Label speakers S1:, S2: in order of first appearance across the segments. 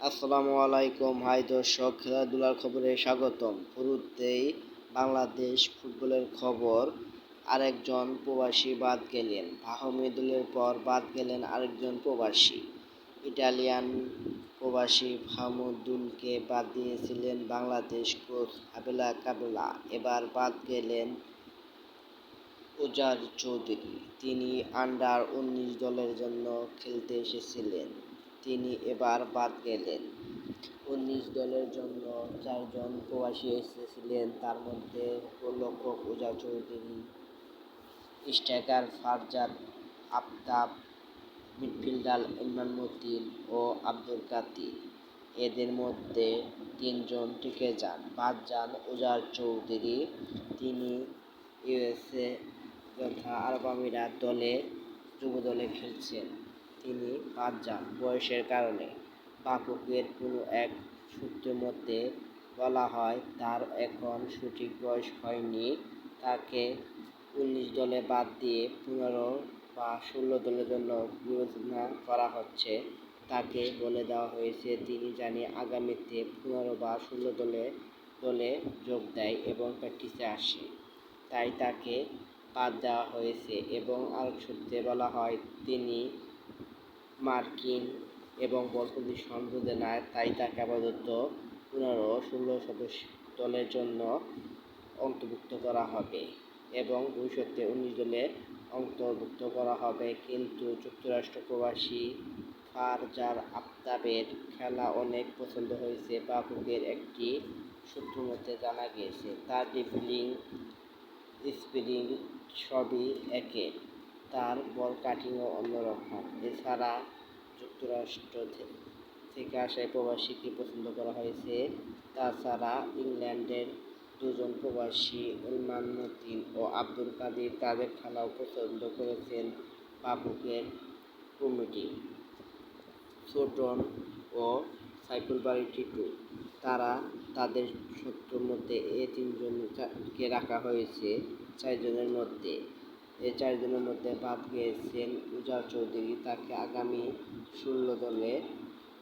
S1: আসসালামু আলাইকুম। হাই দর্শক, খেলাধুলার খবরে স্বাগতম। শুরুতেই বাংলাদেশ ফুটবলের খবর। আরেকজন প্রবাসী বাদ গেলেন। আহমেদুলের পর বাদ গেলেন আরেকজন প্রবাসী। ইটালিয়ান প্রবাসী ফাহমুদুলকে বাদ দিয়েছিলেন বাংলাদেশ কোচ আবেলা কাবেলা। এবার বাদ গেলেন উজার চৌধুরী। তিনি আন্ডার উনিশ দলের জন্য খেলতে এসেছিলেন। তিনি এবার বাদ গেলেন। উনিশ দলের জন্য চারজন প্রবাসী এসেছিলেন, তার মধ্যে গোলরক্ষক উজা চৌধুরী, স্ট্রাইকার ফারজাদ আফতাব, মিডফিল্ডার ইমরান মতিন ও আব্দুল কাদির। এদের মধ্যে তিনজন টিকে যান। বাদ যান উজার চৌধুরী। তিনি ইউএসএ তথা আরব আমিরাত দলে, যুব দলে খেলছেন। তিনি বাদ যান বয়সের কারণে। বাফুকের কোনো এক সূত্রের মধ্যে বলা হয়, তার এখন সঠিক বয়স হয়নি। তাকে উনিশ দলে বাদ দিয়ে পনেরো বা ষোলো দলের জন্য বিবেচনা করা হচ্ছে। তাকে বলে দেওয়া হয়েছে, তিনি জানি আগামীতে পনেরো বা ষোলো দলে দলে যোগ দেয় এবং প্র্যাকটিসে আসে। তাই তাকে বাদ দেওয়া হয়েছে এবং আরেক সূত্রে বলা হয়, তিনি মার্কিন এবং বলপতি সম্বোধে নেয় তাই তাকে আপাতত পনেরো ষোলো সদস্য দলের জন্য অন্তর্ভুক্ত করা হবে এবং ভবিষ্যতে উনিশ দলে অন্তর্ভুক্ত করা হবে। কিন্তু যুক্তরাষ্ট্র প্রবাসী ফারজার আফতাবের খেলা অনেক পছন্দ হয়েছে। বাবুকের একটি সূত্র মধ্যে জানা গিয়েছে, তার ড্রিবলিং স্পিরিং সবই একের তার বল কাটিংও অন্যরকম। এছাড়া যুক্তরাষ্ট্র থেকে আসা প্রবাসীকে পছন্দ করা হয়েছে। তাছাড়া ইংল্যান্ডের দুজন প্রবাসী মতিন ও আব্দুল কাদির তাদের খেলাও পছন্দ করেছেন বাবুকের কমিটি। ছোটন ও সাইফুল বাড়ি টিটু তারা তাদের শত্রুর মধ্যে এ তিনজনকে রাখা হয়েছে চারজনের মধ্যে। এই চারজনের মধ্যে বাদ গিয়েছেন উজার চৌধুরী। তাকে আগামী ষোলো দলে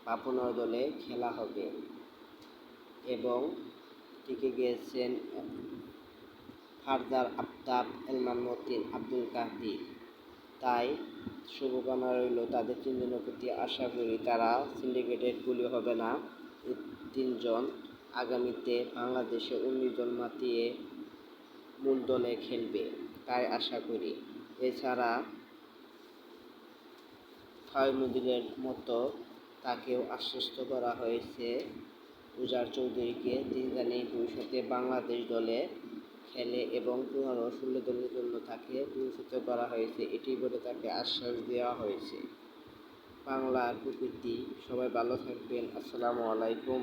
S1: বা পনেরো দলে খেলা হবে। এবং টিকে গিয়েছেন ফারদার আফতাব এলমান মতিন আব্দুল কাদির তাই শুভকামনা রইল তাদের তিনজনের প্রতি। আশা করি তারা সিন্ডিকেটেড গুলি হবে না। তিনজন আগামীতে বাংলাদেশে উনিশ দল মাতিয়ে মূল দলে খেলবে। তাই আশা করি। এছাড়া ফাহমুদুলের মতো তাকেও আশ্বস্ত করা হয়েছে। উজার চৌধুরীকে তিনি জানি ভবিষ্যতে বাংলাদেশ দলে খেলে এবং পনেরো ষোলো দলের জন্য তাকে নিয়োজিত করা হয়েছে, এটি বলে তাকে আশ্বাস দেওয়া হয়েছে। বাংলার প্রকৃতি, সবাই ভালো থাকবেন, আসসালামু আলাইকুম।